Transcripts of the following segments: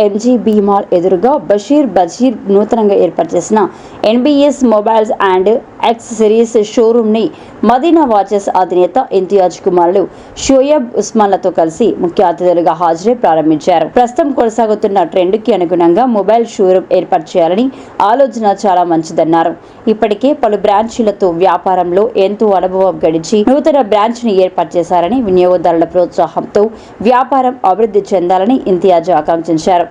MG be mall ఎదురుగా బషీర్ బషీర్ నూతనంగా ఏర్పాటు చేసిన ఎన్బిఎస్ మొబైల్స్ అండ్ యాక్సెసరీస్ షోరూమ్ని మదీనా వాచెస్ అధినేత ఇంతియాజ్ కుమారులు షోయబ్ ఉస్మాన్లతో కలిసి ముఖ్య అతిథులుగా హాజరై ప్రారంభించారు. ప్రస్తుతం కొనసాగుతున్న ట్రెండ్కి అనుగుణంగా మొబైల్ షోరూమ్ ఏర్పాటు చేయాలని ఆలోచన చాలా మంచిదన్నారు. ఇప్పటికే పలు బ్రాంచీలతో వ్యాపారంలో ఎంతో అనుభవం గడిచి నూతన బ్రాంచ్ని ఏర్పాటు చేశారని వినియోగదారుల ప్రోత్సాహంతో వ్యాపారం అభివృద్ధి చెందాలని ఇంతియాజ్ ఆకాంక్షించారు.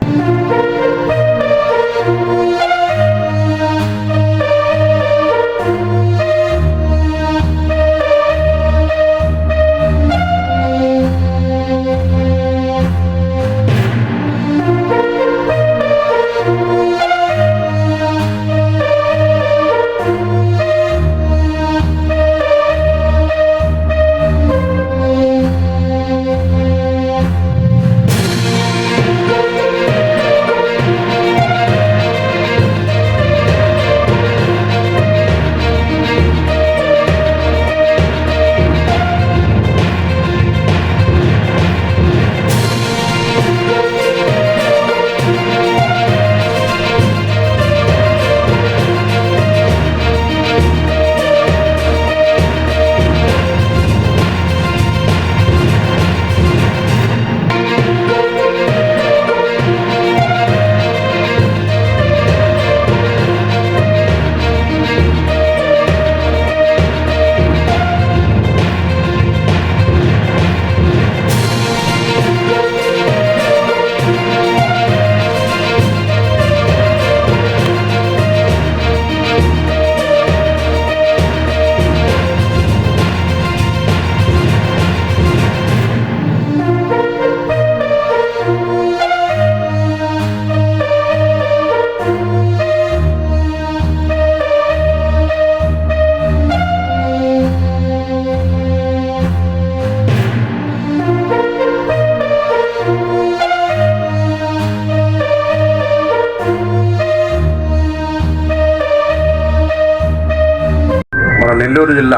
నెల్లూరు జిల్లా.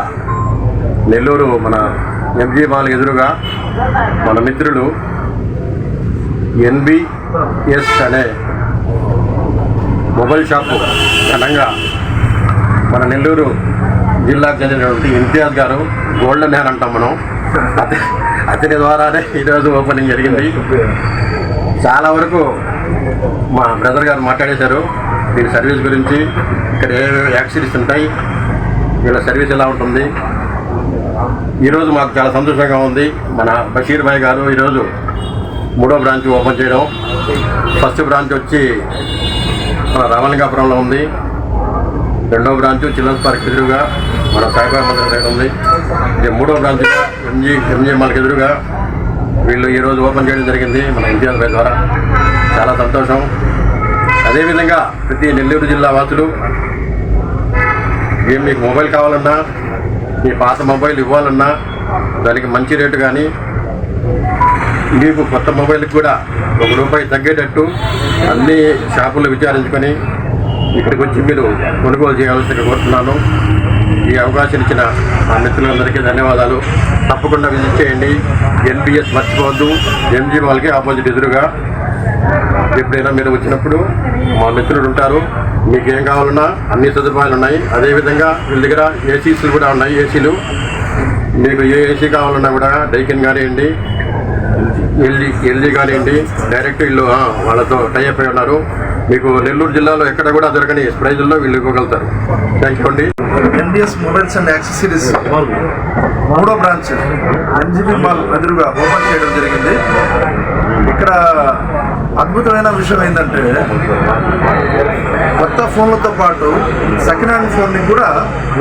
నెల్లూరు మన ఎంజీ మాల్ ఎదురుగా మన మిత్రులు ఎన్బిఎస్ అనే మొబైల్ షాపు ఘనంగా మన నెల్లూరు జిల్లాకు చెందినటువంటి ఇంతియాజ్ గారు గోల్డెన్ హ్యాన్ అంటాం మనం. అతని ద్వారానే ఈరోజు ఓపెనింగ్ జరిగింది. చాలా వరకు మా బ్రదర్ గారు మాట్లాడేశారు. దీని సర్వీస్ గురించి ఇక్కడ ఏ యాక్సిడెంట్స్ ఉంటాయి వీళ్ళ సర్వీస్ ఎలా ఉంటుంది? ఈరోజు మాకు చాలా సంతోషంగా ఉంది. మన బషీర్ భాయ్ గారు ఈరోజు మూడో బ్రాంచ్ ఓపెన్ చేయడం. ఫస్ట్ బ్రాంచ్ వచ్చి మన రామలింగాపురంలో ఉంది. రెండో బ్రాంచ్ చిల్డ్రన్స్ పార్క్ ఎదురుగా మన సాయిబాబా మందిరం దగ్గర ఉంది. ఇది మూడో బ్రాంచ్గా ఎంజీ ఎంజీ మనకి ఎదురుగా వీళ్ళు ఈరోజు ఓపెన్ చేయడం జరిగింది మన ఇంతియాజ్ బై ద్వారా. చాలా సంతోషం. అదేవిధంగా ప్రతి నెల్లూరు జిల్లా వాసులు ఏం మీకు మొబైల్ కావాలన్నా మీ పాత మొబైల్ ఇవ్వాలన్నా దానికి మంచి రేటు కానీ మీకు కొత్త మొబైల్కి కూడా ఒక రూపాయి తగ్గేటట్టు అన్ని షాపులు విచారించుకొని ఇక్కడికి వచ్చి మీరు కొనుగోలు చేయాల్సిందిగా కోరుతున్నాను. ఈ అవకాశం ఇచ్చిన మా మిత్రులందరికీ ధన్యవాదాలు. తప్పకుండా విజిట్ చేయండి. ఎన్బిఎస్ మర్చిపోవద్దు. ఎంజీ వాళ్ళకి ఆపోజిట్ ఎదురుగా. ఎప్పుడైనా మీరు వచ్చినప్పుడు మా మిత్రులు ఉంటారు. మీకు ఏం కావాలన్నా అన్ని సదుపాయాలు ఉన్నాయి. అదేవిధంగా వీళ్ళ దగ్గర ఏసీస్లు కూడా ఉన్నాయి. ఏసీలు మీకు ఏ ఏసీ కావాలన్నా కూడా డైకిన్ కానివ్వండి ఎల్జీ ఎల్జీ కానివ్వండి డైరెక్ట్ వీళ్ళు వాళ్ళతో టైఅప్ అయి ఉన్నారు. మీకు నెల్లూరు జిల్లాలో ఎక్కడ కూడా దొరకని ప్రైజుల్లో వీళ్ళు ఇవ్వగలుగుతారు. థ్యాంక్ యూ అండి. ఎన్డిఎస్ మొబైల్స్ అండ్ యాక్సెసరీస్ మూడో బ్రాంచ్ ఎన్జిబి మాల్ ఎదురుగా ఓపెన్ చేయడం జరిగింది. ఇక్కడ అద్భుతమైన విషయం ఏంటంటే కొత్త ఫోన్లతో పాటు సెకండ్ హ్యాండ్ ఫోన్ని కూడా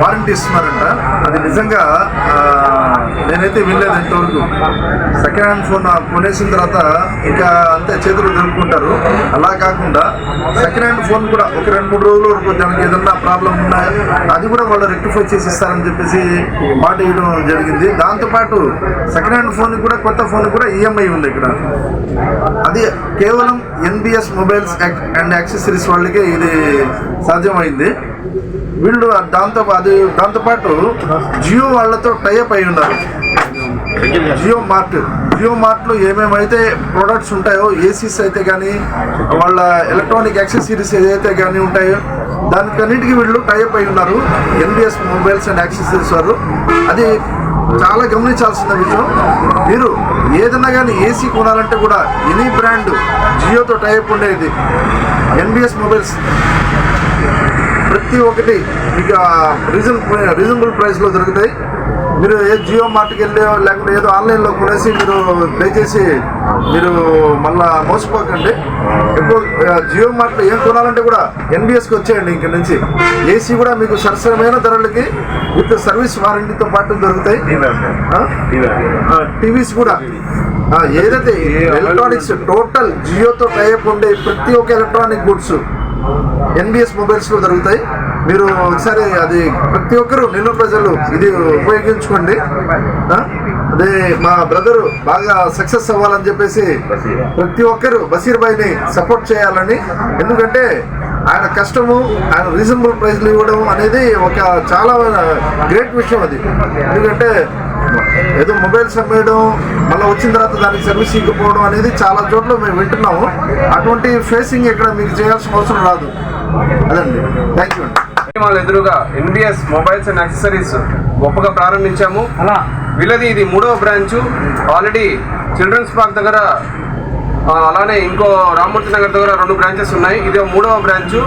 వారంటీ ఇస్తున్నారంట. అది నిజంగా నేనైతే వినలేదు ఇంతవరకు. సెకండ్ హ్యాండ్ ఫోన్ కొనేసిన తర్వాత ఇంకా అంతే చేతులు దొరుకుతుంటారు అలా కాకుండా సెకండ్ హ్యాండ్ ఫోన్ కూడా ఒక రెండు మూడు రోజుల వరకు దానికి ఏదన్నా ప్రాబ్లం ఉన్నా అది కూడా వాళ్ళు రెక్టిఫై చేసి ఇస్తారని చెప్పేసి మాట ఇవ్వడం జరిగింది. దాంతోపాటు సెకండ్ హ్యాండ్ ఫోన్ కూడా కొత్త ఫోన్ కూడా ఈఎంఐ ఉంది ఇక్కడ. అది కేవలం ఎన్బిఎస్ మొబైల్స్ అండ్ యాక్సెసరీస్ వాళ్ళకే ఇది సాధ్యమైంది. వీళ్ళు దాంతో అది దాంతోపాటు జియో వాళ్ళతో టైఅప్ అయి ఉన్నారు. జియో మార్ట్ జియో మార్ట్లో ఏమేమైతే ప్రొడక్ట్స్ ఉంటాయో ఏసీస్ అయితే కానీ వాళ్ళ ఎలక్ట్రానిక్ యాక్సెసరీస్ ఏదైతే కానీ ఉంటాయో దానికన్నిటికీ వీళ్ళు టైఅప్ అయి ఉన్నారు. ఎన్బిఎస్ మొబైల్స్ అండ్ యాక్సెసరీస్ వారు. అది చాలా గమనించాల్సిన విషయం మీరు ఏదన్నా కానీ ఏసీ కొనాలంటే కూడా ఎనీ బ్రాండ్ జియోతో టైప్ ఉండేది. ఎన్బిఎస్ మొబైల్స్ ప్రతి ఒక్కటి మీకు రీజన్ రీజనబుల్ ప్రైస్లో దొరుకుతాయి. మీరు ఏ జియో మార్ట్కి వెళ్ళి లేకుంటే ఏదో ఆన్లైన్లో కొనేసి మీరు పే చేసి మీరు మళ్ళా మోసపోకండి. ఎక్కువ జియో మార్ట్లో ఏం కొనాలంటే కూడా ఎన్బిఎస్కి వచ్చేయండి ఇంక నుంచి. ఏసీ కూడా మీకు సరసమైన ధరలకి విత్ సర్వీస్ వారంటీతో పాటు దొరుకుతాయి. టీవీస్ కూడా. ఏదైతే ఎలక్ట్రానిక్స్ టోటల్ జియోతో టైప్ ఉండే ప్రతి ఒక్క ఎలక్ట్రానిక్ గుడ్స్ ఎన్బిఎస్ మొబైల్స్లో దొరుకుతాయి. మీరు ఒకసారి అది ప్రతి ఒక్కరు నిన్న ప్రజలు ఇది ఉపయోగించుకోండి. అదే మా బ్రదర్ బాగా సక్సెస్ అవ్వాలని చెప్పేసి ప్రతి ఒక్కరు బషీర్ భాయ్ని సపోర్ట్ చేయాలని. ఎందుకంటే ఆయన కష్టము ఆయన రీజనబుల్ ప్రైస్లు ఇవ్వడం అనేది ఒక చాలా గ్రేట్ విషయం అది. ఎందుకంటే ఏదో మొబైల్స్ అమ్మేయడం మళ్ళీ వచ్చిన తర్వాత దానికి సర్వీస్ ఇవ్వకపోవడం అనేది చాలా చోట్ల మేము వింటున్నాము. అటువంటి ఫేసింగ్ ఇక్కడ మీకు చేయాల్సిన అవసరం రాదు. అదండి. థ్యాంక్ యూ అండి. వాళ్ళ ఎదురుగా ఎన్బిఎస్ మొబైల్స్ అండ్ యాక్సెసరీస్ గొప్పగా ప్రారంభించాము. వీళ్ళది ఇది మూడవ బ్రాంచ్. ఆల్రెడీ చిల్డ్రన్స్ పార్క్ దగ్గర అలానే ఇంకో రామూర్తి నగర్ దగ్గర రెండు బ్రాంచెస్ ఉన్నాయి. ఇది మూడవ బ్రాంచ్.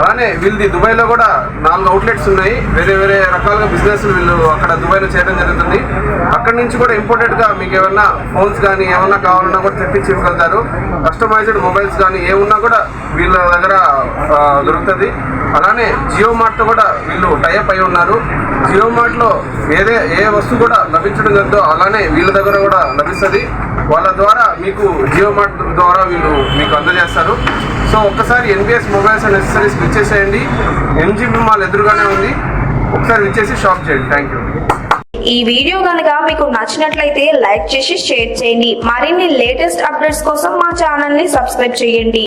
అలానే వీళ్ళది దుబాయ్లో కూడా నాలుగు అవుట్లెట్స్ ఉన్నాయి. వేరే వేరే రకాలుగా బిజినెస్ వీళ్ళు అక్కడ దుబాయ్లో చేయడం జరుగుతుంది. అక్కడ నుంచి కూడా ఇంపార్టెంట్గా మీకు ఏమన్నా ఫోన్స్ కానీ ఏమన్నా కావాలన్నా కూడా తెప్పించి ఇవ్వగలుగుతారు. కస్టమైజ్డ్ మొబైల్స్ కానీ ఏమున్నా కూడా వీళ్ళ దగ్గర దొరుకుతుంది. అలానే జియో మార్ట్ కూడా వీళ్ళు టైప్ అయి ఉన్నారు. జియో మార్ట్లో ఏదే ఏ వస్తువు కూడా లభించడం జరుగుతుందో అలానే వీళ్ళ దగ్గర కూడా లభిస్తుంది. వాళ్ళ ద్వారా మీకు జియో మార్ట్ ద్వారా వీళ్ళు మీకు అందజేస్తారు. సో ఒక్కసారి ఎన్బిఎస్ మొబైల్స్ అండ్ నెసరీస్ విచ్చేసేయండి. ఎంజీబీ మాల్ ఎదురుగానే ఉంది. ఒకసారి విచ్చేసి షాప్ చేయండి. థ్యాంక్ యూ ఈ వీడియో కనుక మీకు నచ్చినట్లయితే లైక్ చేసి షేర్ చేయండి. మరిన్ని లేటెస్ట్ అప్డేట్స్ కోసం మా ఛానల్ని సబ్స్క్రైబ్ చేయండి.